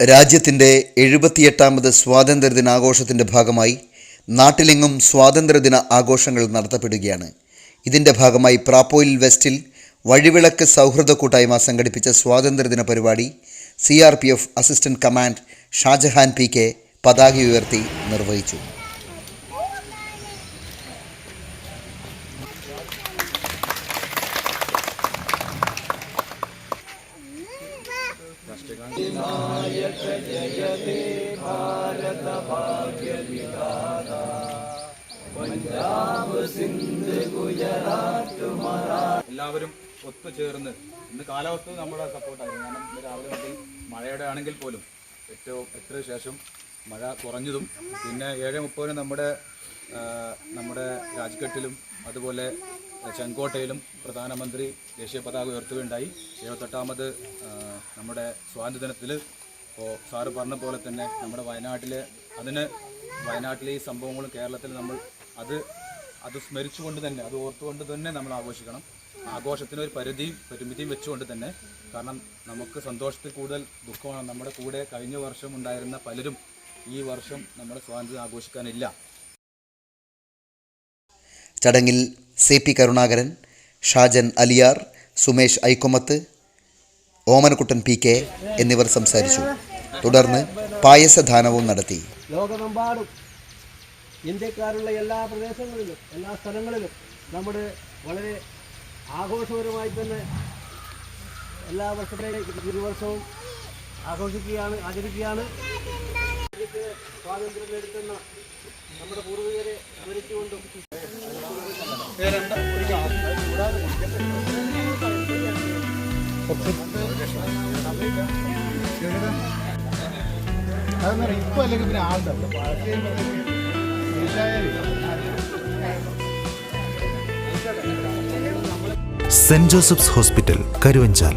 രാജ്യത്തിന്റെ എഴുപത്തിയെട്ടാമത് സ്വാതന്ത്ര്യദിനാഘോഷത്തിന്റെ ഭാഗമായി നാട്ടിലെങ്ങും സ്വാതന്ത്ര്യദിന ആഘോഷങ്ങൾ നടത്തപ്പെടുകയാണ്. ഇതിന്റെ ഭാഗമായി പ്രാപ്പോയിൽ വെസ്റ്റിൽ വഴിവിളക്ക് സൗഹൃദ കൂട്ടായ്മ സംഘടിപ്പിച്ച സ്വാതന്ത്ര്യദിന പരിപാടി C R P F assistant command Shajahan P K പതാക ഉയർത്തി നിർവഹിച്ചു. എല്ലാവരും ഒത്തുചേർന്ന് ഇന്ന് കാലാവസ്ഥ നമ്മുടെ സപ്പോർട്ടായിരുന്നു കാരണം ഇന്ന് രാവിലെ മുതൽ മഴയുടെ ആണെങ്കിൽ പോലും ഏറ്റവും എത്ര ശേഷം മഴ കുറഞ്ഞതും പിന്നെ ഏഴ് മുപ്പതിന് നമ്മുടെ നമ്മുടെ രാജ്ഘട്ടിലും അതുപോലെ ചെങ്കോട്ടയിലും പ്രധാനമന്ത്രി ദേശീയ പതാക ഉയർത്തുകയുണ്ടായി. എഴുപത്തെട്ടാമത് നമ്മുടെ സ്വാതന്ത്ര്യദിനത്തിൽ ഇപ്പോൾ സാറ് പറഞ്ഞ പോലെ തന്നെ നമ്മുടെ വയനാട്ടിലെ അതിന് വയനാട്ടിലെ ഈ സംഭവങ്ങളും കേരളത്തിൽ നമ്മൾ അത് അത് സ്മരിച്ചുകൊണ്ട് തന്നെ അത് ഓർത്തുകൊണ്ട് തന്നെ നമ്മൾ ആഘോഷിക്കണം. ആഘോഷത്തിന് ഒരു പരിധിയും പരിമിതിയും വെച്ചുകൊണ്ട് തന്നെ. കാരണം നമുക്ക് സന്തോഷത്തിൽ കൂടുതൽ ദുഃഖമാണ്. നമ്മുടെ കൂടെ കഴിഞ്ഞ വർഷം ഉണ്ടായിരുന്ന പലരും ഈ വർഷം നമ്മുടെ സ്വാതന്ത്ര്യം ആഘോഷിക്കാനില്ല. ചടങ്ങിൽ സി പി കരുണാകരൻ ഷാജൻ അലിയാർ സുമേഷ് ഐക്കൊമത്ത് ഓമനക്കുട്ടൻ പി കെ എന്നിവർ സംസാരിച്ചു. തുടർന്ന് പായസദാനവും നടത്തി. ലോകമെമ്പാടും ഇന്ത്യക്കാരുള്ള എല്ലാ പ്രദേശങ്ങളിലും എല്ലാ സ്ഥലങ്ങളിലും നമ്മുടെ വളരെ ആഘോഷപരമായി തന്നെ എല്ലാ വർഷത്തെ ഇരുവർഷവും ആഘോഷിക്കുകയാണ് ആചരിക്കുകയാണ്. ഇപ്പൊ അല്ലെങ്കിൽ പിന്നെ ആളുണ്ടാവും Saint Joseph's hospital Karuvanchal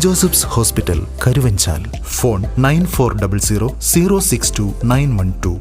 Saint Joseph's hospital Karuvanchal. Phone nine four double zero zero six two nine one two.